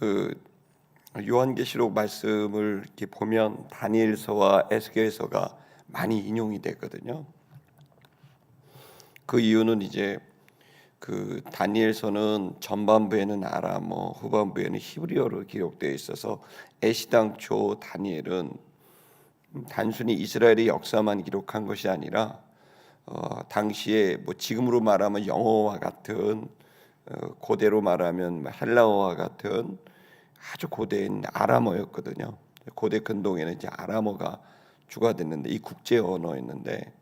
그 요한계시록 말씀을 이렇게 보면 다니엘서와 에스겔서가 많이 인용이 되거든요. 그 이유는 이제 그 다니엘서는 전반부에는 아람어, 후반부에는 히브리어로 기록되어 있어서 애시당초 다니엘은 단순히 이스라엘의 역사만 기록한 것이 아니라 어, 당시에 뭐 지금으로 말하면 영어와 같은 어, 고대로 말하면 헬라어와 같은 아주 고대인 아람어였거든요. 고대 근동에는 이제 아람어가 주가 됐는데 이 국제 언어였는데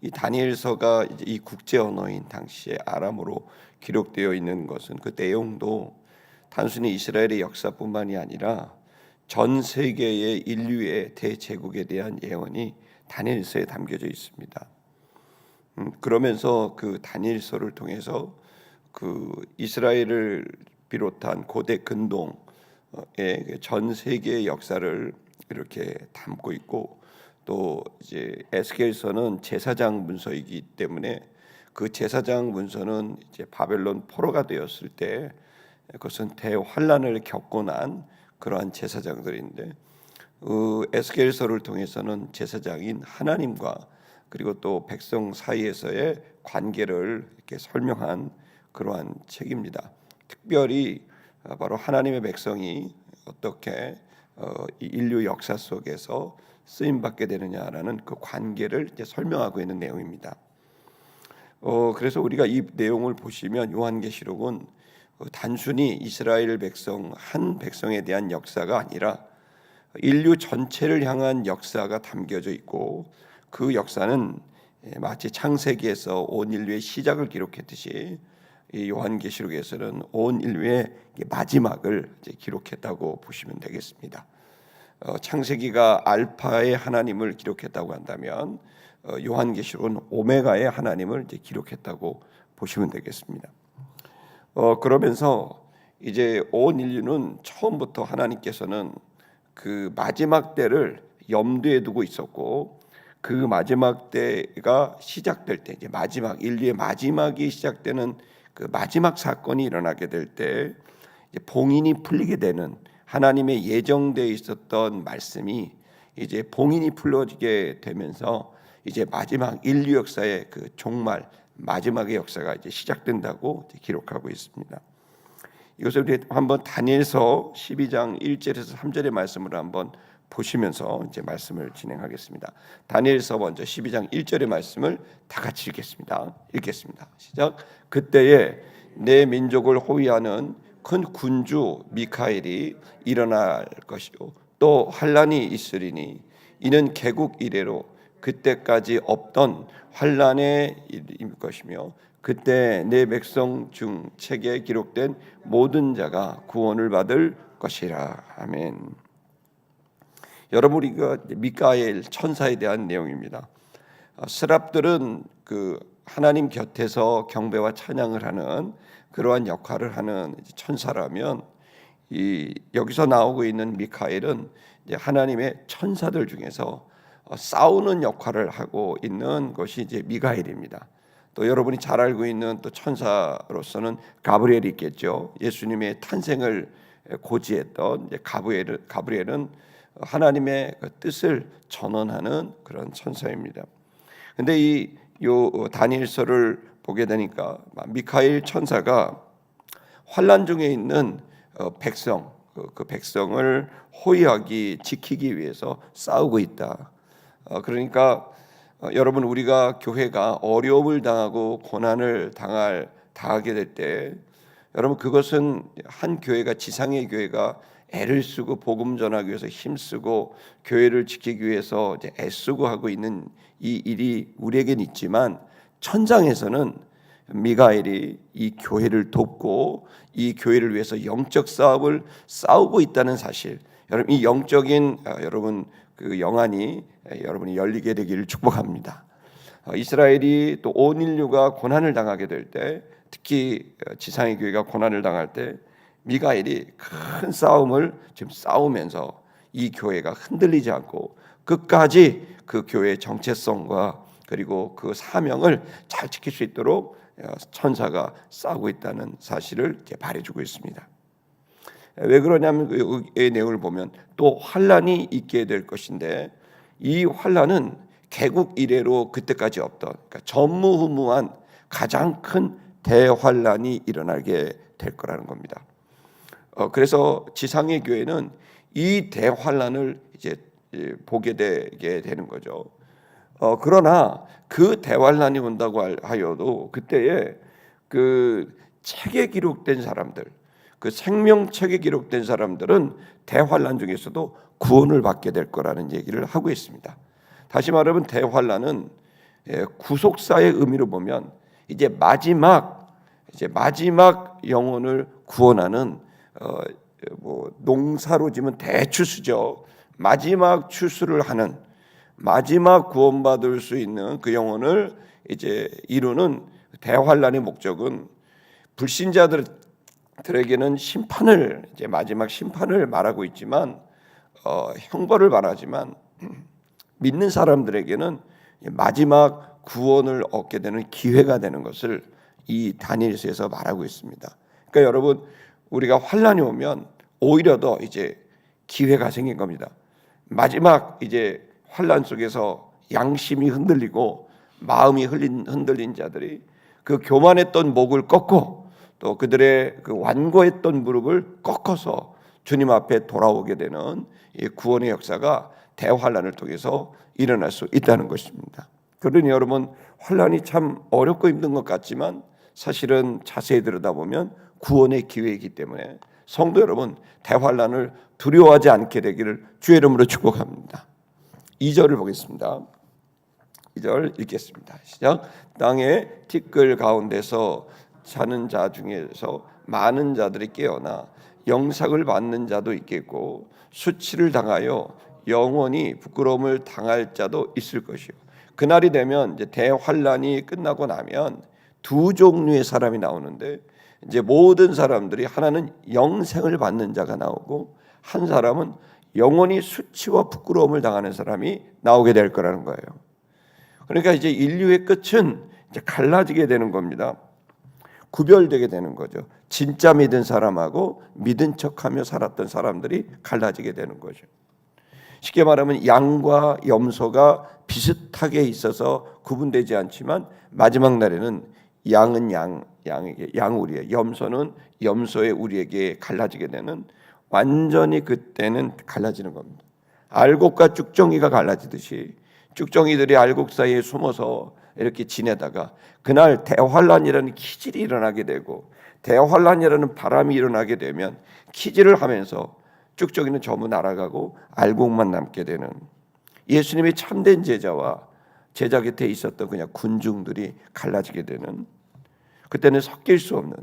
이 다니엘서가 이제 이 국제 언어인 당시에 아람어로 기록되어 있는 것은 그 내용도 단순히 이스라엘의 역사뿐만이 아니라 전 세계의 인류의 대제국에 대한 예언이 다니엘서에 담겨져 있습니다. 음, 그러면서 그 다니엘서를 통해서 그 이스라엘을 비롯한 고대 근동의 전 세계의 역사를 이렇게 담고 있고 또 이제 에스겔서는 제사장 문서이기 때문에 그 제사장 문서는 이제 바벨론 포로가 되었을 때 그것은 대환란을 겪고 난 그러한 제사장들인데 어, 에스겔서를 통해서는 제사장인 하나님과 그리고 또 백성 사이에서의 관계를 이렇게 설명한 그러한 책입니다. 특별히 어, 바로 하나님의 백성이 어떻게 어, 인류 역사 속에서 쓰임 받게 되느냐라는 그 관계를 설명하고 있는 내용입니다. 어, 그래서 우리가 이 내용을 보시면 요한계시록은 단순히 이스라엘 백성 한 백성에 대한 역사가 아니라 인류 전체를 향한 역사가 담겨져 있고 그 역사는 예, 마치 창세기에서 온 인류의 시작을 기록했듯이 이 요한계시록에서는 온 인류의 마지막을 기록했다고 보시면 되겠습니다. 어, 창세기가 알파의 하나님을 기록했다고 한다면 어, 요한계시록은 오메가의 하나님을 기록했다고 보시면 되겠습니다. 어, 그러면서 이제 온 인류는 처음부터 하나님께서는 그 마지막 때를 염두에 두고 있었고 그 마지막 때가 시작될 때 이제 마지막 인류의 마지막이 시작되는 그 마지막 사건이 일어나게 될 때 봉인이 풀리게 되는 하나님의 예정되어 있었던 말씀이 이제 봉인이 풀어지게 되면서 이제 마지막 인류 역사의 그 종말 마지막의 역사가 이제 시작된다고 기록하고 있습니다. 이것을 우리 한번 다니엘서 12장 1절에서 3절의 말씀을 한번 보시면서 이제 말씀을 진행하겠습니다. 다니엘서 먼저 12장 1절의 말씀을 다 같이 읽겠습니다. 읽겠습니다. 시작. 그때에 내 민족을 호위하는 큰 군주 미카엘이 일어날 것이요 또 환란이 있으리니 이는 개국 이래로 그때까지 없던 환란의 일일 것이며 그때 내 백성 중 책에 기록된 모든 자가 구원을 받을 것이라 아멘. 여러분 우리가 미카엘 천사에 대한 내용입니다. 어, 스랍들은 그 하나님 곁에서 경배와 찬양을 하는 그러한 역할을 하는 천사라면 이 여기서 나오고 있는 미카엘은 하나님의 천사들 중에서 어, 싸우는 역할을 하고 있는 것이 이제 미가엘입니다. 또 여러분이 잘 알고 있는 또 천사로서는 가브리엘이 있겠죠. 예수님의 탄생을 고지했던 가브리엘, 가브리엘은 하나님의 그 뜻을 전언하는 그런 천사입니다. 근데 이 요 다니엘서를 보게 되니까 미카엘 천사가 환란 중에 있는 어, 백성 그, 그 백성을 호위하기 지키기 위해서 싸우고 있다. 어, 그러니까 어, 여러분 우리가 교회가 어려움을 당하고 고난을 당할 당하게 될 때 여러분 그것은 한 교회가 지상의 교회가 애를 쓰고 복음 전하기 위해서 힘쓰고 교회를 지키기 위해서 이제 애쓰고 하고 있는 이 일이 우리에겐 있지만 천장에서는 미가엘이 이 교회를 돕고 이 교회를 위해서 영적 싸움을 싸우고 있다는 사실. 여러분 이 영적인 아, 여러분 그 영안이 여러분이 열리게 되기를 축복합니다. 어, 이스라엘이 또 온 인류가 고난을 당하게 될 때, 특히 어, 지상의 교회가 고난을 당할 때 미가엘이 큰 싸움을 지금 싸우면서 이 교회가 흔들리지 않고 끝까지 그 교회의 정체성과 그리고 그 사명을 잘 지킬 수 있도록 어, 천사가 싸우고 있다는 사실을 말해주고 있습니다. 왜 그러냐면 그의 내용을 보면 또 환란이 있게 될 것인데 이 환란은 개국 이래로 그때까지 없던 그러니까 전무후무한 가장 큰 대환란이 일어나게 될 거라는 겁니다. 어, 그래서 지상의 교회는 이 대환란을 이제 예, 보게 되게 되는 거죠. 어, 그러나 그 대환란이 온다고 할- 하여도 그때에 그 책에 기록된 사람들, 그 생명책에 기록된 사람들은 대환란 중에서도 구원을 받게 될 거라는 얘기를 하고 있습니다. 다시 말하면 대환란은 예, 구속사의 의미로 보면 이제 마지막 이제 마지막 영혼을 구원하는 어, 뭐 농사로 지면 대추수죠. 마지막 추수를 하는 마지막 구원받을 수 있는 그 영혼을 이제 이루는 대환란의 목적은 불신자들에게는 심판을 이제 마지막 심판을 말하고 있지만 어, 형벌을 말하지만 믿는 사람들에게는 마지막 구원을 얻게 되는 기회가 되는 것을 이 다니엘서에서 말하고 있습니다. 그러니까 여러분 우리가 환란이 오면 오히려 더 이제 기회가 생긴 겁니다. 마지막 이제 환란 속에서 양심이 흔들리고 마음이 흔들린, 흔들린 자들이 그 교만했던 목을 꺾고 또 그들의 그 완고했던 무릎을 꺾어서 주님 앞에 돌아오게 되는 이 구원의 역사가 대환란을 통해서 일어날 수 있다는 것입니다. 그러니 여러분 환란이 참 어렵고 힘든 것 같지만 사실은 자세히 들여다보면 구원의 기회이기 때문에 성도 여러분 대환란을 두려워하지 않게 되기를 주의 이름으로 축복합니다. 2절을 보겠습니다. 2절 읽겠습니다. 시작. 땅의 티끌 가운데서 자는 자 중에서 많은 자들이 깨어나 영상을 받는 자도 있겠고 수치를 당하여 영원히 부끄러움을 당할 자도 있을 것이요. 그날이 되면 이제 대환란이 끝나고 나면 두 종류의 사람이 나오는데 이제 모든 사람들이 하나는 영생을 받는 자가 나오고 한 사람은 영원히 수치와 부끄러움을 당하는 사람이 나오게 될 거라는 거예요. 그러니까 이제 인류의 끝은 이제 갈라지게 되는 겁니다. 구별되게 되는 거죠. 진짜 믿은 사람하고 믿은 척하며 살았던 사람들이 갈라지게 되는 거죠. 쉽게 말하면 양과 염소가 비슷하게 있어서 구분되지 않지만 마지막 날에는 양은 양 양에게 양 우리의 염소는 염소의 우리에게 갈라지게 되는 완전히 그때는 갈라지는 겁니다. 알곡과 쭉정이가 갈라지듯이 쭉정이들이 알곡 사이에 숨어서 이렇게 지내다가 그날 대환란이라는 기질이 일어나게 되고 대환란이라는 바람이 일어나게 되면 키질을 하면서 쭉정이는 전부 날아가고 알곡만 남게 되는 예수님의 참된 제자와 제자 곁에 있었던 그냥 군중들이 갈라지게 되는 그때는 섞일 수 없는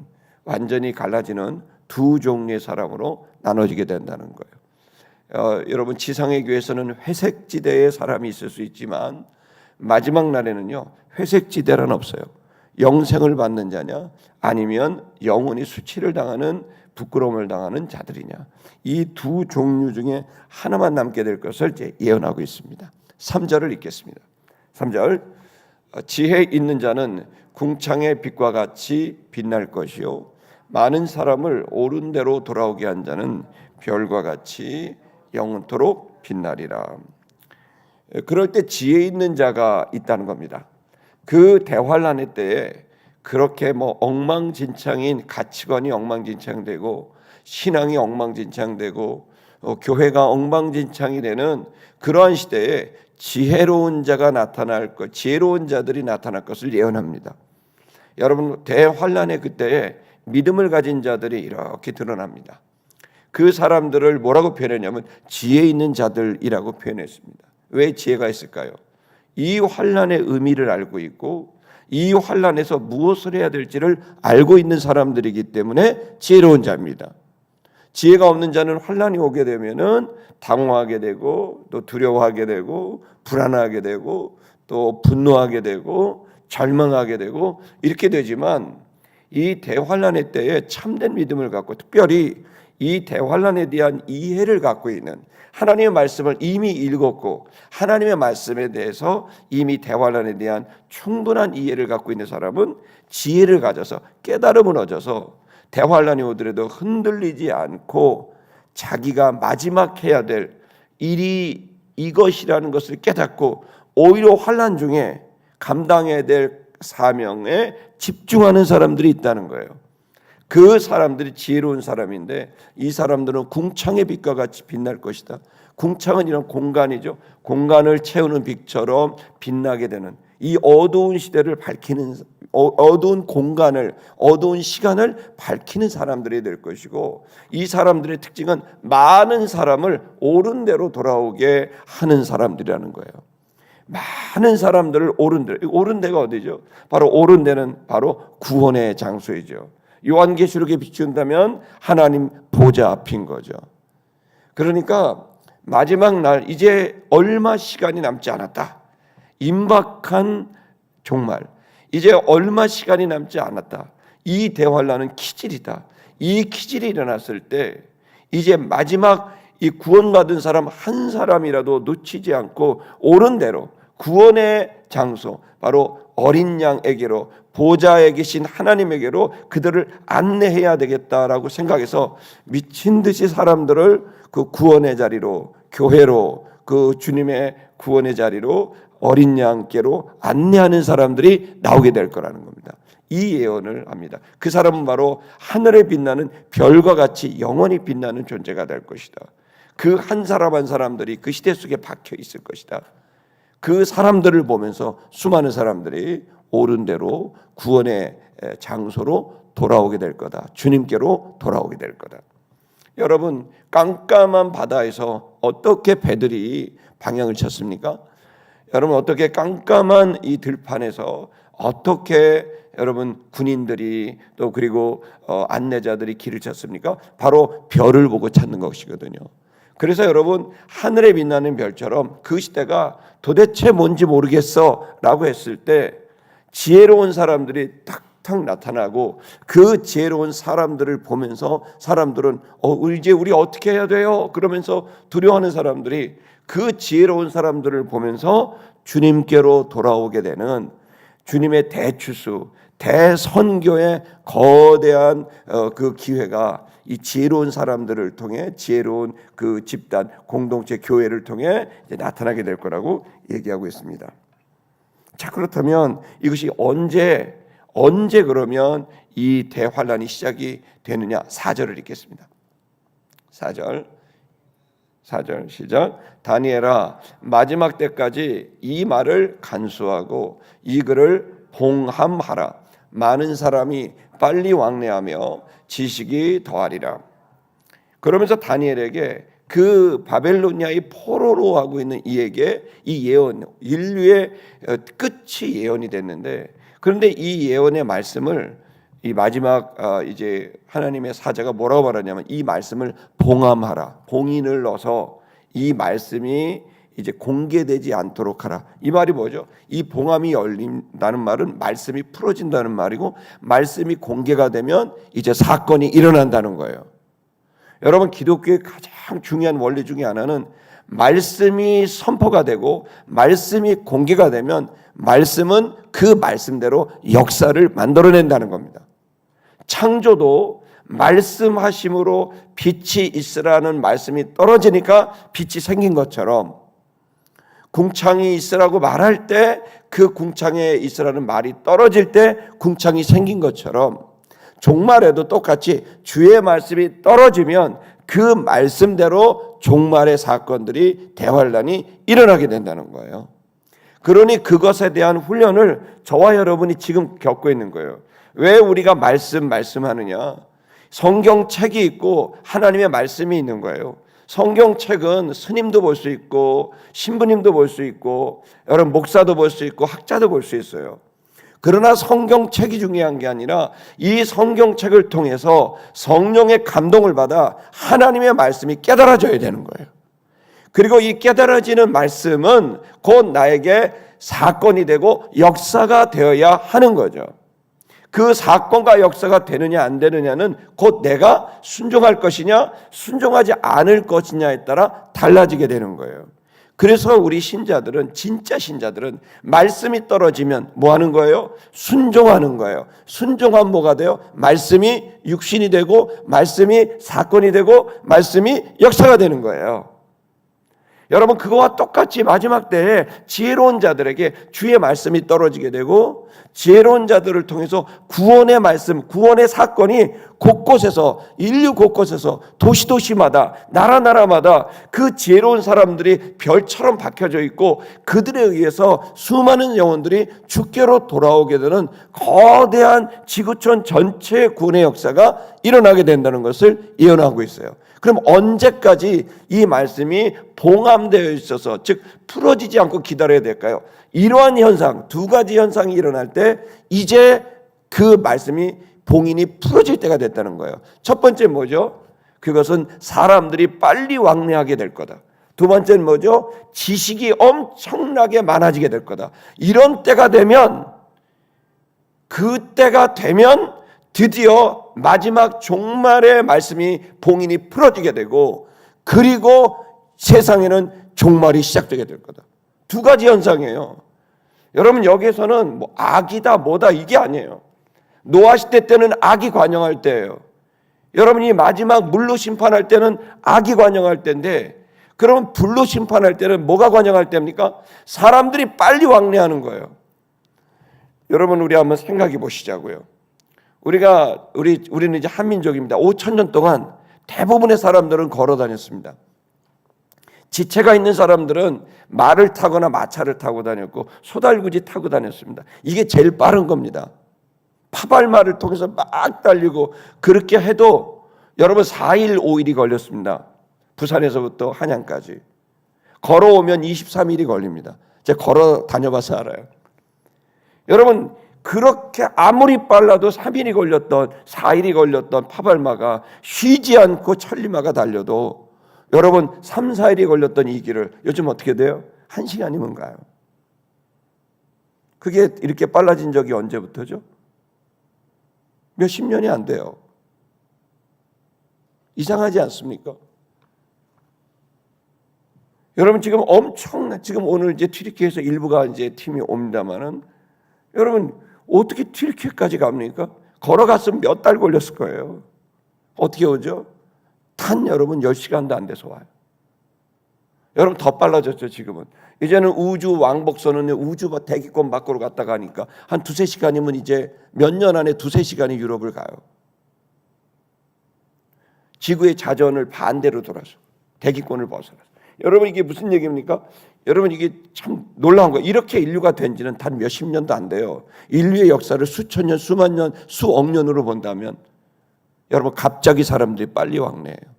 완전히 갈라지는 두 종류의 사람으로 나눠지게 된다는 거예요. 어, 여러분 지상의 교회에서는 회색 지대의 사람이 있을 수 있지만 마지막 날에는요 회색 지대란 없어요. 영생을 받는 자냐 아니면 영원히 수치를 당하는 부끄러움을 당하는 자들이냐 이 두 종류 중에 하나만 남게 될 것을 예언하고 있습니다. 3절을 읽겠습니다. 3절 어, 지혜 있는 자는 궁창의 빛과 같이 빛날 것이요 많은 사람을 옳은 대로 돌아오게 한 자는 별과 같이 영원토록 빛나리라. 그럴 때 지혜 있는 자가 있다는 겁니다. 그 대환란의 때에 그렇게 뭐 엉망진창인 가치관이 엉망진창되고 신앙이 엉망진창되고 어, 교회가 엉망진창이 되는 그러한 시대에 지혜로운 자가 나타날 것, 지혜로운 자들이 나타날 것을 예언합니다. 여러분 대환란의 그때에 믿음을 가진 자들이 이렇게 드러납니다. 그 사람들을 뭐라고 표현했냐면 지혜 있는 자들이라고 표현했습니다. 왜 지혜가 있을까요? 이 환란의 의미를 알고 있고 이 환란에서 무엇을 해야 될지를 알고 있는 사람들이기 때문에 지혜로운 자입니다. 지혜가 없는 자는 환란이 오게 되면은 당황하게 되고 또 두려워하게 되고 불안하게 되고 또 분노하게 되고 절망하게 되고 이렇게 되지만 이 대환란의 때에 참된 믿음을 갖고 특별히 이 대환란에 대한 이해를 갖고 있는 하나님의 말씀을 이미 읽었고 하나님의 말씀에 대해서 이미 대환란에 대한 충분한 이해를 갖고 있는 사람은 지혜를 가져서 깨달음을 얻어서 대환란이 오더라도 흔들리지 않고 자기가 마지막 해야 될 일이 이것이라는 것을 깨닫고 오히려 환란 중에 감당해야 될 사명에 집중하는 사람들이 있다는 거예요. 그 사람들이 지혜로운 사람인데 이 사람들은 궁창의 빛과 같이 빛날 것이다. 궁창은 이런 공간이죠. 공간을 채우는 빛처럼 빛나게 되는 이 어두운 시대를 밝히는 어- 어두운 공간을 어두운 시간을 밝히는 사람들이 될 것이고 이 사람들의 특징은 많은 사람을 옳은 대로 돌아오게 하는 사람들이라는 거예요. 많은 사람들을 옳은 데 옳은 데가 어디죠? 바로 옳은 데는 바로 구원의 장소이죠. 요한계시록에 비춘다면 하나님 보좌 앞인 거죠. 그러니까 마지막 날 이제 얼마 시간이 남지 않았다. 임박한 종말. 이제 얼마 시간이 남지 않았다. 이 대환란은 키질이다. 이 키질이 일어났을 때 이제 마지막 이 구원받은 사람 한 사람이라도 놓치지 않고 옳은 대로 구원의 장소 바로 어린 양에게로 보좌에 계신 하나님에게로 그들을 안내해야 되겠다라고 생각해서 미친 듯이 사람들을 그 구원의 자리로 교회로 그 주님의 구원의 자리로 어린 양께로 안내하는 사람들이 나오게 될 거라는 겁니다. 이 예언을 합니다. 그 사람은 바로 하늘에 빛나는 별과 같이 영원히 빛나는 존재가 될 것이다. 그 한 사람 한 사람들이 그 시대 속에 박혀 있을 것이다. 그 사람들을 보면서 수많은 사람들이 옳은 대로 구원의 장소로 돌아오게 될 거다. 주님께로 돌아오게 될 거다. 여러분 깜깜한 바다에서 어떻게 배들이 방향을 쳤습니까? 여러분 어떻게 깜깜한 이 들판에서 어떻게 여러분 군인들이 또 그리고 어, 안내자들이 길을 찾습니까? 바로 별을 보고 찾는 것이거든요. 그래서 여러분 하늘에 빛나는 별처럼 그 시대가 도대체 뭔지 모르겠어라고 했을 때 지혜로운 사람들이 탁탁 나타나고 그 지혜로운 사람들을 보면서 사람들은 어 이제 우리 어떻게 해야 돼요? 그러면서 두려워하는 사람들이 그 지혜로운 사람들을 보면서 주님께로 돌아오게 되는 주님의 대추수 대선교의 거대한 어, 그 기회가 이 지혜로운 사람들을 통해 지혜로운 그 집단 공동체 교회를 통해 나타나게 될 거라고 얘기하고 있습니다. 자 그렇다면 이것이 언제 언제 그러면 이 대환란이 시작이 되느냐 4절을 읽겠습니다. 4절 4절 시작. 다니엘아 마지막 때까지 이 말을 간수하고 이 글을 봉함하라. 많은 사람이 빨리 왕래하며 지식이 더하리라. 그러면서 다니엘에게 그 바벨로니아의 포로로 하고 있는 이에게 이 예언 인류의 어, 끝이 예언이 됐는데 그런데 이 예언의 말씀을 이 마지막 아, 이제 하나님의 사자가 뭐라고 말하냐면 이 말씀을 봉함하라 봉인을 넣어서 이 말씀이 이제 공개되지 않도록 하라. 이 말이 뭐죠? 이 봉함이 열린다는 말은 말씀이 풀어진다는 말이고 말씀이 공개가 되면 이제 사건이 일어난다는 거예요. 여러분 기독교의 가장 중요한 원리 중에 하나는 말씀이 선포가 되고 말씀이 공개가 되면 말씀은 그 말씀대로 역사를 만들어낸다는 겁니다. 창조도 말씀하심으로 빛이 있으라는 말씀이 떨어지니까 빛이 생긴 것처럼 궁창이 있으라고 말할 때 그 궁창에 있으라는 말이 떨어질 때 궁창이 생긴 것처럼 종말에도 똑같이 주의 말씀이 떨어지면 그 말씀대로 종말의 사건들이 대환란이 일어나게 된다는 거예요. 그러니 그것에 대한 훈련을 저와 여러분이 지금 겪고 있는 거예요. 왜 우리가 말씀 말씀하느냐? 성경책이 있고 하나님의 말씀이 있는 거예요. 성경책은 스님도 볼 수 있고 신부님도 볼 수 있고 여러분 목사도 볼 수 있고 학자도 볼 수 있어요. 그러나 성경책이 중요한 게 아니라 이 성경책을 통해서 성령의 감동을 받아 하나님의 말씀이 깨달아져야 되는 거예요. 그리고 이 깨달아지는 말씀은 곧 나에게 사건이 되고 역사가 되어야 하는 거죠. 그 사건과 역사가 되느냐 안 되느냐는 곧 내가 순종할 것이냐 순종하지 않을 것이냐에 따라 달라지게 되는 거예요. 그래서 우리 신자들은 진짜 신자들은 말씀이 떨어지면 뭐 하는 거예요? 순종하는 거예요. 순종하면 뭐가 돼요? 말씀이 육신이 되고 말씀이 사건이 되고 말씀이 역사가 되는 거예요. 여러분 그거와 똑같이 마지막 때에 지혜로운 자들에게 주의 말씀이 떨어지게 되고 지혜로운 자들을 통해서 구원의 말씀, 구원의 사건이 곳곳에서 인류 곳곳에서 도시 도시마다 나라 나라마다 그 지혜로운 사람들이 별처럼 박혀져 있고 그들에 의해서 수많은 영혼들이 주께로 돌아오게 되는 거대한 지구촌 전체의 구원의 역사가 일어나게 된다는 것을 예언하고 있어요. 그럼 언제까지 이 말씀이 봉함되어 있어서 즉 풀어지지 않고 기다려야 될까요? 이러한 현상 두 가지 현상이 일어날 때 이제 그 말씀이 봉인이 풀어질 때가 됐다는 거예요. 첫 번째 뭐죠? 그것은 사람들이 빨리 왕래하게 될 거다. 두 번째는 뭐죠? 지식이 엄청나게 많아지게 될 거다. 이런 때가 되면 그 때가 되면 드디어 마지막 종말의 말씀이 봉인이 풀어지게 되고 그리고 세상에는 종말이 시작되게 될 거다. 두 가지 현상이에요. 여러분 여기에서는 뭐 악이다 뭐다 이게 아니에요. 노아 시대 때는 악이 관영할 때예요. 여러분이 마지막 물로 심판할 때는 악이 관영할 때인데 그러면 불로 심판할 때는 뭐가 관영할 때입니까? 사람들이 빨리 왕래하는 거예요. 여러분 우리 한번 생각해 보시자고요. 우리가 우리 우리는 이제 한민족입니다. 5천 년 동안 대부분의 사람들은 걸어 다녔습니다. 지체가 있는 사람들은 말을 타거나 마차를 타고 다녔고 소달구지 타고 다녔습니다. 이게 제일 빠른 겁니다. 파발마를 통해서 막 달리고 그렇게 해도 여러분 4일 5일이 걸렸습니다. 부산에서부터 한양까지. 걸어오면 23일이 걸립니다. 제가 걸어 다녀봐서 알아요. 여러분 그렇게 아무리 빨라도 3일이 걸렸던 4일이 걸렸던 파발마가 쉬지 않고 천리마가 달려도 여러분 3, 4일이 걸렸던 이 길을 요즘 어떻게 돼요? 1시간이면 가요. 그게 이렇게 빨라진 적이 언제부터죠? 몇십 년이 안 돼요. 이상하지 않습니까? 여러분 지금 엄청나 지금 오늘 이제 튀르키에서 일부가 이제 팀이 옵니다만은 여러분 어떻게 튀르키까지 갑니까? 걸어갔으면 몇 달 걸렸을 거예요. 어떻게 오죠? 탄 여러분 10시간도 안 돼서 와요. 여러분 더 빨라졌죠 지금은. 이제는 우주 왕복선은 우주 대기권 밖으로 갔다 가니까 한 두세 시간이면 이제 몇 년 안에 두세 시간이 유럽을 가요. 지구의 자전을 반대로 돌아서 대기권을 벗어나. 여러분 이게 무슨 얘기입니까? 여러분 이게 참 놀라운 거예요. 이렇게 인류가 된 지는 단 몇십 년도 안 돼요. 인류의 역사를 수천 년, 수만 년, 수억 년으로 본다면 여러분 갑자기 사람들이 빨리 왕래해요.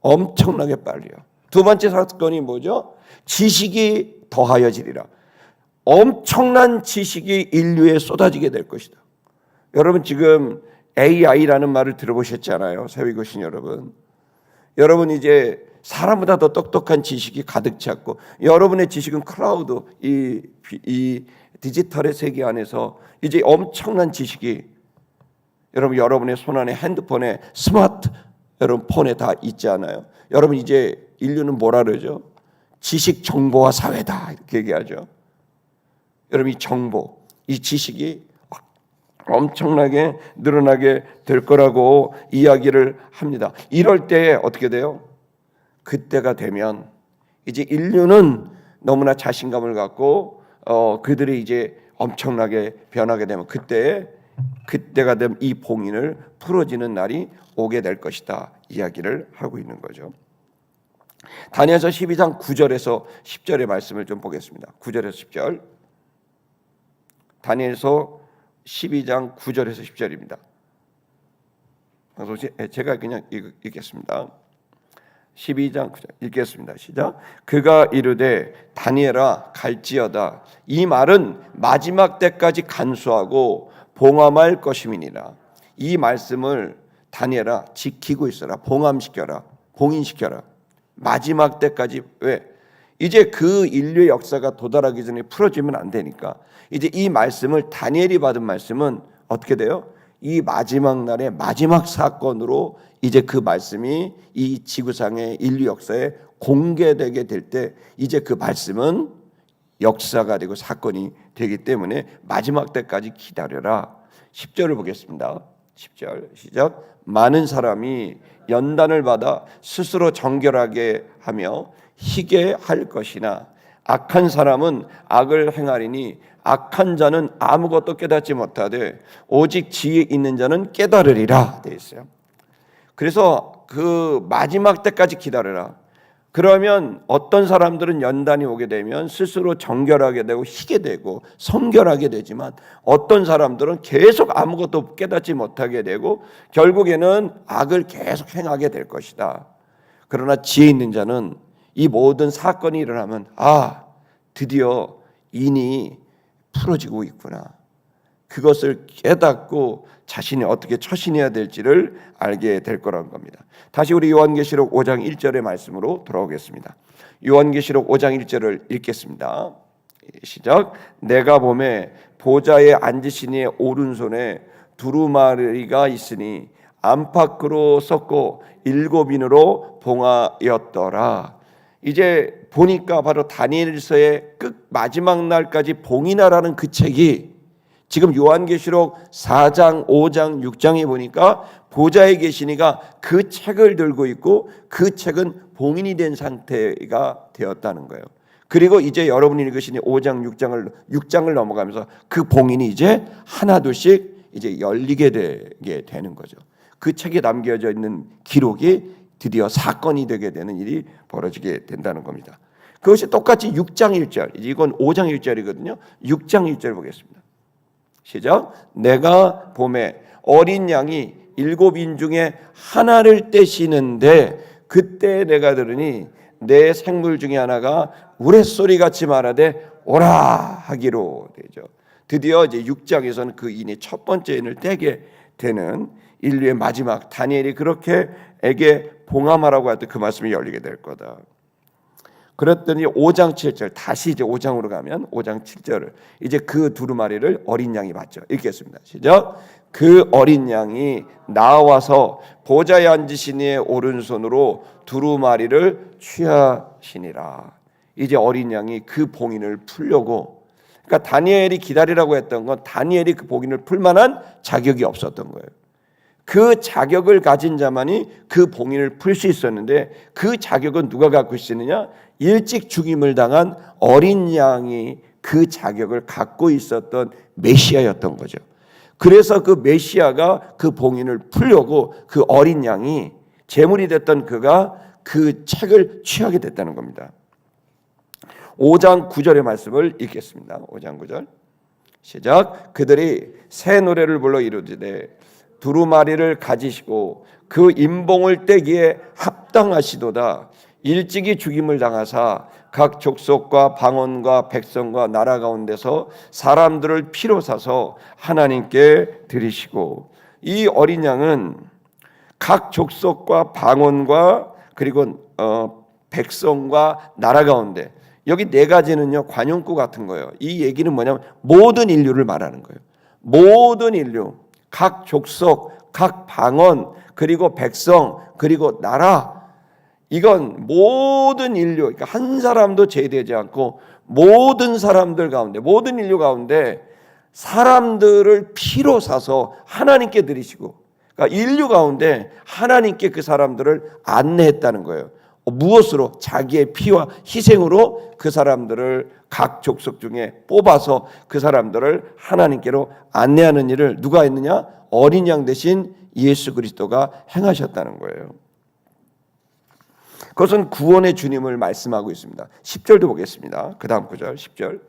엄청나게 빨리요. 두 번째 사건이 뭐죠? 지식이 더하여지리라. 엄청난 지식이 인류에 쏟아지게 될 것이다. 여러분 지금 AI라는 말을 들어보셨잖아요. 세위고신 여러분. 여러분 이제 사람보다 더 똑똑한 지식이 가득 찼고 여러분의 지식은 클라우드 이, 이 디지털의 세계 안에서 이제 엄청난 지식이 여러분 여러분의 손 안에 핸드폰에 스마트 여러분 폰에 다 있지 않아요? 여러분 이제 인류는 뭐라 그러죠? 지식 정보화 사회다 이렇게 얘기하죠. 여러분 이 정보, 이 지식이 엄청나게 늘어나게 될 거라고 이야기를 합니다. 이럴 때 어떻게 돼요? 그때가 되면 이제 인류는 너무나 자신감을 갖고 어 그들이 이제 엄청나게 변하게 되면 그때 그때가 되면 이 봉인을 풀어지는 날이 오게 될 것이다 이야기를 하고 있는 거죠. 다니엘서 12장 9절에서 10절의 말씀을 좀 보겠습니다. 9절에서 10절. 다니엘서 12장 9절에서 10절입니다. 제가 그냥 읽겠습니다. 12장 9절 읽겠습니다. 시작. 그가 이르되 다니엘아 갈지어다. 이 말은 마지막 때까지 간수하고 봉함할 것임이니라. 이 말씀을 다니엘아 지키고 있어라. 봉함시켜라. 봉인시켜라. 마지막 때까지 왜? 이제 그 인류의 역사가 도달하기 전에 풀어지면 안 되니까 이제 이 말씀을 다니엘이 받은 말씀은 어떻게 돼요? 이 마지막 날의 마지막 사건으로 이제 그 말씀이 이 지구상의 인류 역사에 공개되게 될 때 이제 그 말씀은 역사가 되고 사건이 되기 때문에 마지막 때까지 기다려라. 10절을 보겠습니다. 10절 시작. 많은 사람이 연단을 받아 스스로 정결하게 하며 희게 할 것이나 악한 사람은 악을 행하리니 악한 자는 아무것도 깨닫지 못하되 오직 지혜 있는 자는 깨달으리라 되어 있어요. 그래서 그 마지막 때까지 기다려라. 그러면 어떤 사람들은 연단이 오게 되면 스스로 정결하게 되고 희게 되고 성결하게 되지만 어떤 사람들은 계속 아무것도 깨닫지 못하게 되고 결국에는 악을 계속 행하게 될 것이다. 그러나 지혜 있는 자는 이 모든 사건이 일어나면 아 드디어 인이 풀어지고 있구나. 그것을 깨닫고 자신이 어떻게 처신해야 될지를 알게 될 거라는 겁니다. 다시 우리 요한계시록 5장 1절의 말씀으로 돌아오겠습니다. 요한계시록 5장 1절을 읽겠습니다. 시작. 내가 봄에 보좌에 앉으신 이의 오른손에 두루마리가 있으니 안팎으로 섰고 일곱 인으로 봉하였더라. 이제 보니까 바로 다니엘서의 끝 마지막 날까지 봉인하라는 그 책이 지금 요한계시록 4장, 5장, 6장에 보니까 보좌에 계신 이가 그 책을 들고 있고 그 책은 봉인이 된 상태가 되었다는 거예요. 그리고 이제 여러분이 읽으시니 5장, 6장을 6장을 넘어가면서 그 봉인이 이제 하나둘씩 이제 열리게 되게 되는 거죠. 그 책에 남겨져 있는 기록이 드디어 사건이 되게 되는 일이 벌어지게 된다는 겁니다. 그것이 똑같이 6장 1절, 이건 5장 1절이거든요. 6장 1절 보겠습니다. 시작. 내가 봄에 어린 양이 일곱 인 중에 하나를 떼시는데 그때 내가 들으니 내 생물 중에 하나가 우레소리 같이 말하되 오라 하기로 되죠. 드디어 이제 6장에서는 그 인이 첫 번째 인을 떼게 되는 인류의 마지막 다니엘이 그렇게 에게 봉함하라고 할때그 말씀이 열리게 될 거다. 그랬더니 5장 7절 다시 이제 5장으로 가면 5장 7절을 이제 그 두루마리를 어린 양이 받죠. 읽겠습니다. 시작. 그 어린 양이 나와서 보좌에 앉으신 이의 오른손으로 두루마리를 취하시니라. 이제 어린 양이 그 봉인을 풀려고 그러니까 다니엘이 기다리라고 했던 건 다니엘이 그 봉인을 풀 만한 자격이 없었던 거예요. 그 자격을 가진 자만이 그 봉인을 풀 수 있었는데 그 자격은 누가 갖고 있었느냐? 일찍 죽임을 당한 어린 양이 그 자격을 갖고 있었던 메시아였던 거죠. 그래서 그 메시아가 그 봉인을 풀려고 그 어린 양이 제물이 됐던 그가 그 책을 취하게 됐다는 겁니다. 5장 9절의 말씀을 읽겠습니다. 5장 9절. 시작. 그들이 새 노래를 불러 이르되 두루마리를 가지시고 그 임봉을 떼기에 합당하시도다. 일찍이 죽임을 당하사 각 족속과 방언과 백성과 나라 가운데서 사람들을 피로 사서 하나님께 드리시고 이 어린 양은 각 족속과 방언과 그리고 어, 백성과 나라 가운데 여기 네 가지는요 관용구 같은 거예요. 이 얘기는 뭐냐면 모든 인류를 말하는 거예요. 모든 인류 각 족속, 각 방언, 그리고 백성, 그리고 나라 이건 모든 인류, 그러니까 한 사람도 제외되지 않고 모든 사람들 가운데, 모든 인류 가운데 사람들을 피로 사서 하나님께 드리시고, 그러니까 인류 가운데 하나님께 그 사람들을 안내했다는 거예요. 무엇으로? 자기의 피와 희생으로 그 사람들을 각 족속 중에 뽑아서 그 사람들을 하나님께로 안내하는 일을 누가 했느냐? 어린 양 대신 예수 그리스도가 행하셨다는 거예요. 그것은 구원의 주님을 말씀하고 있습니다. 10절도 보겠습니다. 그 다음 구절 10절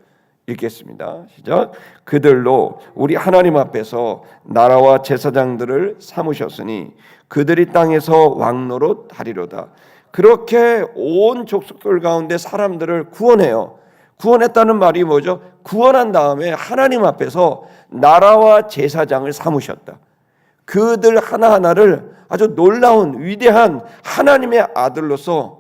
읽겠습니다. 시작. 그들로 우리 하나님 앞에서 나라와 제사장들을 삼으셨으니 그들이 땅에서 왕노릇 하리로다. 그렇게 온 족속들 가운데 사람들을 구원해요. 구원했다는 말이 뭐죠? 구원한 다음에 하나님 앞에서 나라와 제사장을 삼으셨다. 그들 하나하나를 아주 놀라운 위대한 하나님의 아들로서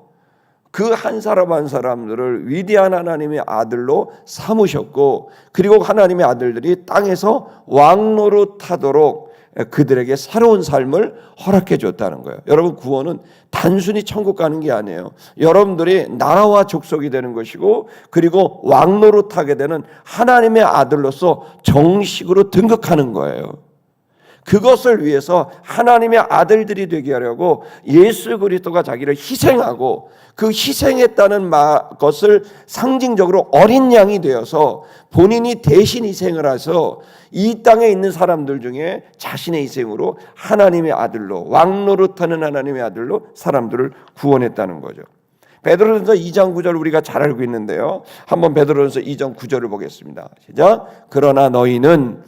그 한 사람 한 사람들을 위대한 하나님의 아들로 삼으셨고 그리고 하나님의 아들들이 땅에서 왕노릇 하도록 그들에게 새로운 삶을 허락해 줬다는 거예요. 여러분 구원은 단순히 천국 가는 게 아니에요. 여러분들이 나라와 족속이 되는 것이고 그리고 왕노릇 하게 되는 하나님의 아들로서 정식으로 등극하는 거예요. 그것을 위해서 하나님의 아들들이 되게 하려고 예수 그리스도가 자기를 희생하고 그 희생했다는 것을 상징적으로 어린 양이 되어서 본인이 대신 희생을 해서 이 땅에 있는 사람들 중에 자신의 희생으로 하나님의 아들로 왕노릇하는 하나님의 아들로 사람들을 구원했다는 거죠. 베드로전서 2장 9절 우리가 잘 알고 있는데요. 한번 베드로전서 2장 9절을 보겠습니다. 시작. 그러나 너희는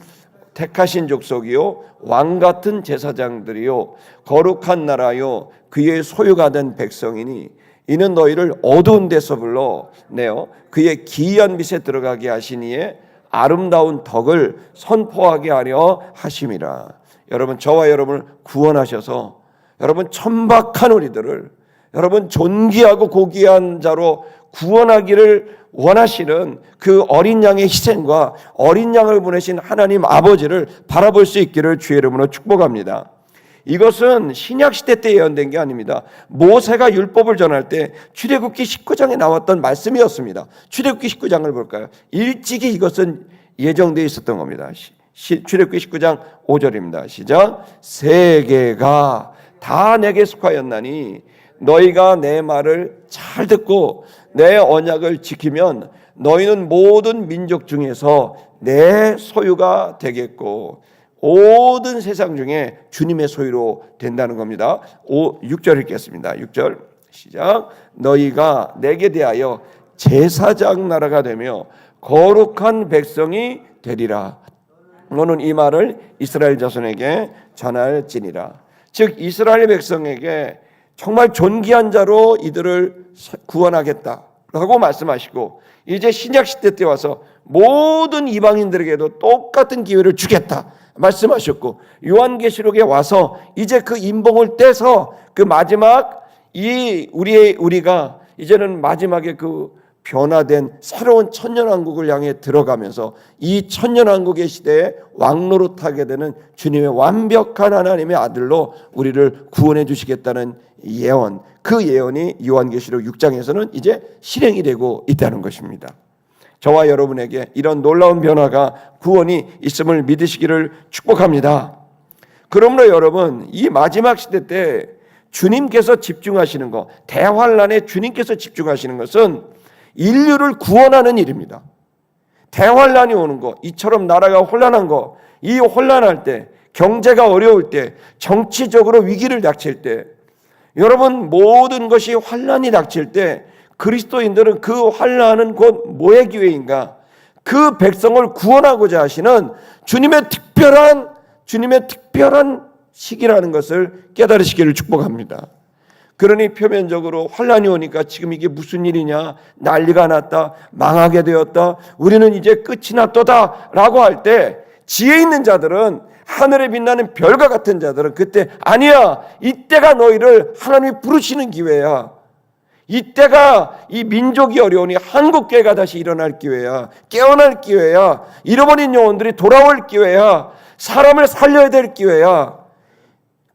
택하신 족속이요 왕 같은 제사장들이요 거룩한 나라요 그의 소유가 된 백성이니 이는 너희를 어두운 데서 불러 내어 그의 기이한 빛에 들어가게 하시니에 아름다운 덕을 선포하게 하려 하심이라. 여러분 저와 여러분을 구원하셔서 여러분 천박한 우리들을 여러분 존귀하고 고귀한 자로 구원하기를 원하시는 그 어린 양의 희생과 어린 양을 보내신 하나님 아버지를 바라볼 수 있기를 주의 이름으로 축복합니다. 이것은 신약 시대 때 예언된 게 아닙니다. 모세가 율법을 전할 때 출애굽기 19장에 나왔던 말씀이었습니다. 출애굽기 19장을 볼까요? 일찍이 이것은 예정되어 있었던 겁니다. 출애굽기 19장 5절입니다. 시작. 세계가 다 내게 속하였나니 너희가 내 말을 잘 듣고 내 언약을 지키면 너희는 모든 민족 중에서 내 소유가 되겠고 모든 세상 중에 주님의 소유로 된다는 겁니다. 5, 6절 읽겠습니다. 6절 시작. 너희가 내게 대하여 제사장 나라가 되며 거룩한 백성이 되리라. 너는 이 말을 이스라엘 자손에게 전할지니라. 즉 이스라엘 백성에게 정말 존귀한 자로 이들을 구원하겠다라고 말씀하시고 이제 신약 시대 때 와서 모든 이방인들에게도 똑같은 기회를 주겠다 말씀하셨고 요한계시록에 와서 이제 그 인봉을 떼서 그 마지막 이 우리의 우리가 이제는 마지막에 그 변화된 새로운 천년왕국을 향해 들어가면서 이 천년왕국의 시대에 왕노릇하게 되는 주님의 완벽한 하나님의 아들로 우리를 구원해 주시겠다는 예언 그 예언이 요한계시록 6장에서는 이제 실행이 되고 있다는 것입니다. 저와 여러분에게 이런 놀라운 변화가 구원이 있음을 믿으시기를 축복합니다. 그러므로 여러분 이 마지막 시대 때 주님께서 집중하시는 것 대환란에 주님께서 집중하시는 것은 인류를 구원하는 일입니다. 대환란이 오는 거, 이처럼 나라가 혼란한 거, 이 혼란할 때, 경제가 어려울 때, 정치적으로 위기를 닥칠 때, 여러분 모든 것이 환란이 닥칠 때 그리스도인들은 그 환란은 곧 뭐의 기회인가? 그 백성을 구원하고자 하시는 주님의 특별한 주님의 특별한 시기라는 것을 깨달으시기를 축복합니다. 그러니 표면적으로 환란이 오니까 지금 이게 무슨 일이냐? 난리가 났다. 망하게 되었다. 우리는 이제 끝이 났도다라고 할 때 지혜 있는 자들은 하늘에 빛나는 별과 같은 자들은 그때 아니야. 이때가 너희를 하나님이 부르시는 기회야. 이때가 이 민족이 어려우니 한국 교회가 다시 일어날 기회야. 깨어날 기회야. 잃어버린 영혼들이 돌아올 기회야. 사람을 살려야 될 기회야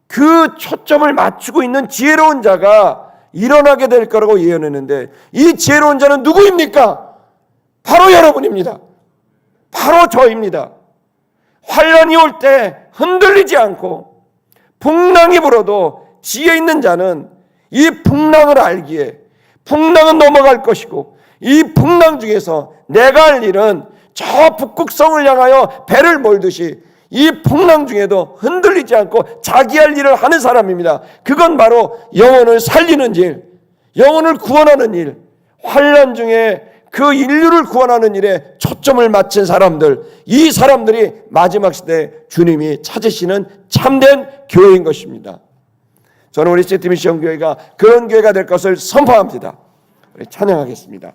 그 초점을 맞추고 있는 지혜로운 자가 일어나게 될 거라고 예언했는데 이 지혜로운 자는 누구입니까? 바로 여러분입니다. 바로 저입니다. 환란이 올 때 흔들리지 않고 풍랑이 불어도 지혜 있는 자는 이 풍랑을 알기에 풍랑은 넘어갈 것이고 이 풍랑 중에서 내가 할 일은 저 북극성을 향하여 배를 몰듯이 이 풍랑 중에도 흔들리지 않고 자기 할 일을 하는 사람입니다. 그건 바로 영혼을 살리는 일, 영혼을 구원하는 일, 환란 중에 그 인류를 구원하는 일에 초점을 맞춘 사람들, 이 사람들이 마지막 시대 주님이 찾으시는 참된 교회인 것입니다. 저는 우리 세티미션 교회가 그런 교회가 될 것을 선포합니다. 찬양하겠습니다.